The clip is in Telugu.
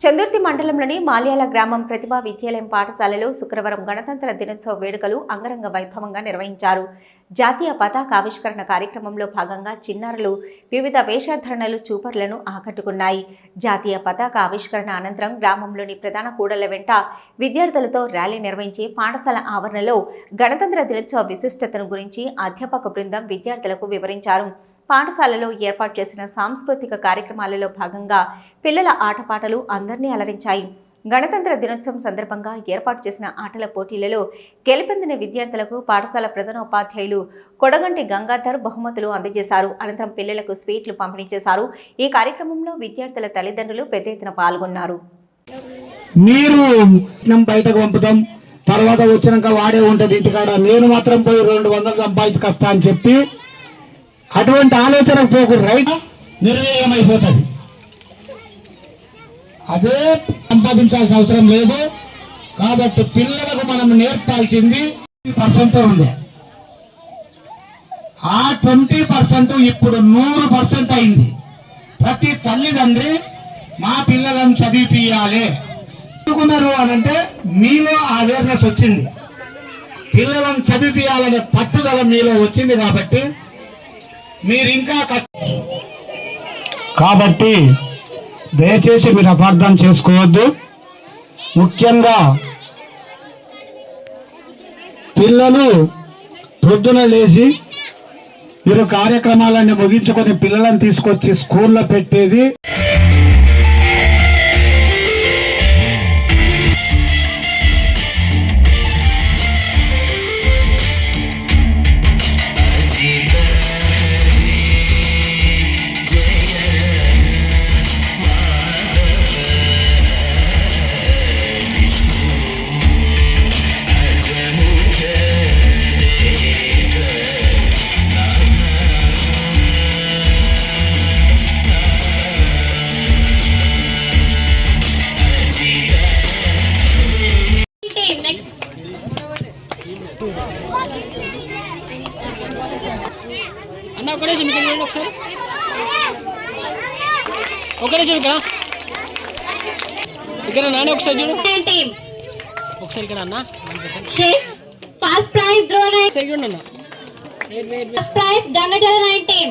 చందుర్తి మండలంలోని మాల్యాల గ్రామం ప్రతిభా విద్యాలయం పాఠశాలలో శుక్రవారం గణతంత్ర దినోత్సవ వేడుకలు అంగరంగ వైభవంగా నిర్వహించారు. జాతీయ పతాక ఆవిష్కరణ కార్యక్రమంలో భాగంగా చిన్నారులు వివిధ వేషధరణలు చూపర్లను ఆకట్టుకున్నాయి. జాతీయ పతాక ఆవిష్కరణ అనంతరం గ్రామంలోని ప్రధాన కూడళ్ళ వెంట విద్యార్థులతో ర్యాలీ నిర్వహించి పాఠశాల ఆవరణలో గణతంత్ర దినోత్సవ విశిష్టతను గురించి అధ్యాపక బృందం విద్యార్థులకు వివరించారు. పాఠశాలలో ఏర్పాటు చేసిన సాంస్కృతిక కార్యక్రమాలలో భాగంగా పిల్లల ఆటపాటలు అందరినీ అలరించాయి. గణతంత్ర దినోత్సవం సందర్భంగా ఏర్పాటు చేసిన ఆటల పోటీలలో గెలుపొందిన విద్యార్థులకు పాఠశాల ప్రధానోపాధ్యాయులు కొడగంటి గంగాధర్ బహుమతులు అందజేశారు. అనంతరం పిల్లలకు స్వీట్లు పంపిణీ చేశారు. ఈ కార్యక్రమంలో విద్యార్థుల తల్లిదండ్రులు పెద్ద ఎత్తున పాల్గొన్నారు. మీరు బయటకు పంపుతాం. తర్వాత వచ్చినాక వాడే ఉంటది ఇంటికాడ. నేను మాత్రం పోయి రెండు వందలు సంపాదించుకొస్తా అని చెప్పి అటువంటి ఆలోచన పోకు రైట్ నిర్వీర్యమైపోతుంది అదే సంపాదించాల్సిన అవసరం లేదు. కాబట్టి పిల్లలకు మనం నేర్పాల్సింది పర్సెంట్ ఉంది. ఆ ట్వంటీ పర్సెంట్ ఇప్పుడు నూరు పర్సెంట్ అయింది. ప్రతి తల్లిదండ్రి మా పిల్లలను చదివిపియాలి చదువుకున్నారు అని అంటే మీలో అవేర్నెస్ వచ్చింది. పిల్లలను చదివిపియాలనే పట్టుదల మీలో వచ్చింది కాబట్టి మీరు ఇంకా కాబట్టి దయచేసి మీరు అపార్థం చేసుకోవద్దు. ముఖ్యంగా పిల్లలు పొద్దున లేచి మీరు కార్యక్రమాలన్నీ ముగించుకొని పిల్లలను తీసుకొచ్చి స్కూల్లో పెట్టేది. అన్న ఒక నిమిషం ఇక్కడ చూడండి ఒకసారి. ఒక నిమిషం ఇక్కడ. ఇక్కడ నాన్న ఒకసారి చూడు. ఒకసారి ఇక్కడ అన్న. nine. ఒకసారి చూడండి అన్న. Prize Gangajala nine team.